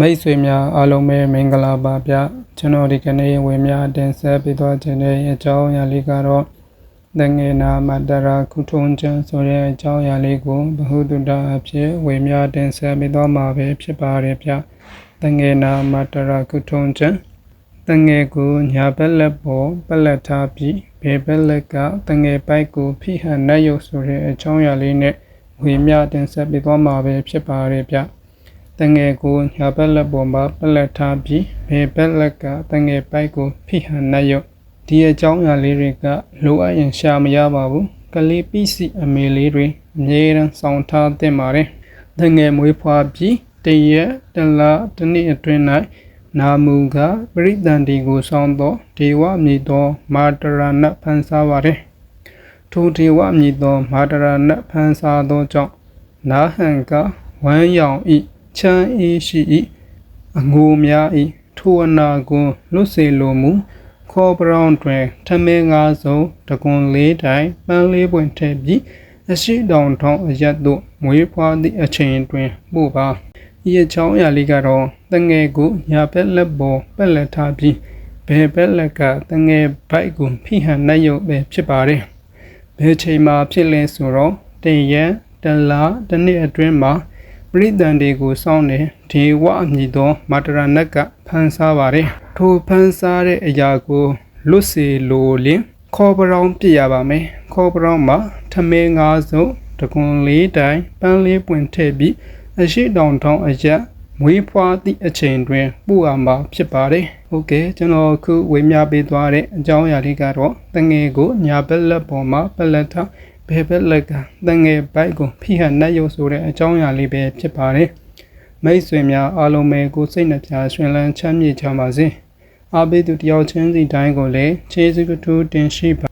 မိတ်ဆွေများအားလုံးပဲမင်္ဂလာပါဗျကျွန်တော်ဒီကနေ့ဝင်များတင်ဆက်ပေးသွားခြင်းတဲ့အကြောင်းအရာလေးကတော့တငယ်နာမတရာကုထုံချံဆိုတဲ့အကြောင်းအရာလေးကိုဘ ഹു တုတ္တအဖြစ်ဝင်များတင်ဆက်ပေးသွားမှာပဲဖြစ်ပါတယ်ဗျတငယ်နာမတရာကုထုံချံတငယ်ကိုညာဘက်လက်ပေါ်ပလက်ထားပြီးဘေဘက်လက်ကတငယ်ပိုက်ကိုဖိဟန်နှက်ရုပ်ဆိုတဲ့အကြောင်းအရာလေးနဲ့ဝင်များတင်ဆက်ပေးသွားမှာပဲဖြစ်ပါတယ်ဗျ တငယ်ကိုညာဘက်လက်ပေါ်မှာပလက်ထားပြီးဘေဘက်လက်ကတငယ်ပိုက်ကိုဖိဟန်နှက်ရုပ်ဒီအကြောင်းအရာလေးတွေကလိုအပ်ရင်ရှာမရပါဘူးကလေးပစ္စည်းအမေလေးတွေအမြဲတမ်းစောင့်ထားသင့်ပါတယ်တငယ်မွေးဖွားပြီးတရက်တစ်လတစ်နှစ်အတွင်း၌နာမူကပရိသန္တိကိုစောင့်သောဒေဝမြည်သော မာတရဏဖန်ဆားပါတယ်ထိုဒေဝမြည်သော မာတရဏဖန်ဆားသောကြောင့်နာဟံကဝမ်းရောင်ဤ ချမ်းအေးရှိ၏အငိုများ၏ထိုအနာကွန်လွတ်စေလိုမူခေါ်ပရောင်းတွင်ထမင်းငါးစုံတကွန်လေးတိုင်ပန်းလေးပွင့်ထည့်ပြီးအရှိတောင်ထောင်းအရက်သို့မွေးဖွားသည့်အချိန်တွင်ပို့ပါဤအချောင်းအရာလေးကတော့တငယ်ကိုညာဘက်လက်ပေါ်ပက်လက်ထားပြီးဘယ်ဘက်လက်ကတငယ်ဘိုက်ကိုဖိဟန်နှက်ရုပ်ပဲဖြစ်ပါတယ်ဘယ်ချိန်မှာဖြစ်လဲဆိုတော့တရက်တလားတစ်နှစ်အတွင်းမှာ ပရိသန်တွေကိုစောင့်နေဒေဝအမည်သောမာတရနတ်ကဖန်ဆားပါတယ်ထိုဖန်ဆားတဲ့အရာကိုလွတ်စေလိုလင်ခေါ်ပရောင်းပြရပါမယ်ခေါ်ပရောင်းမှာထမင်းငါးစုံတကွန်လေးတိုင်ပန်းလေးပွင့်ထည့်ပြီးအရှိတောင်ထောင်းအရက်မွေးဖွားသည့်အချိန်တွင်ပို့ရမှာဖြစ်ပါတယ်ဟုတ်ကဲ့ကျွန်တော်အခုဝေမျှပေးသွားတဲ့အကြောင်းအရာလေးကတော့တငယ်ကိုညာဘက်လက်ပေါ်မှာပလက်ထား ဘယ်ဘက်လက်ကတငယ်ဘိုက်ကိုဖိဟန်နှက်ရုပ်ဆိုတဲ့အကြောင်းအရာလေးပဲဖြစ်ပါတယ်မိတ်ဆွေများအားလုံးပဲကိုယ်စိတ်နှပြရှင်လန်းချမ်းမြေ့ကြပါစေအားပေးသူတယောက်ချင်းစီတိုင်းကိုလည်းခြေစွတူတင်ရှိပါ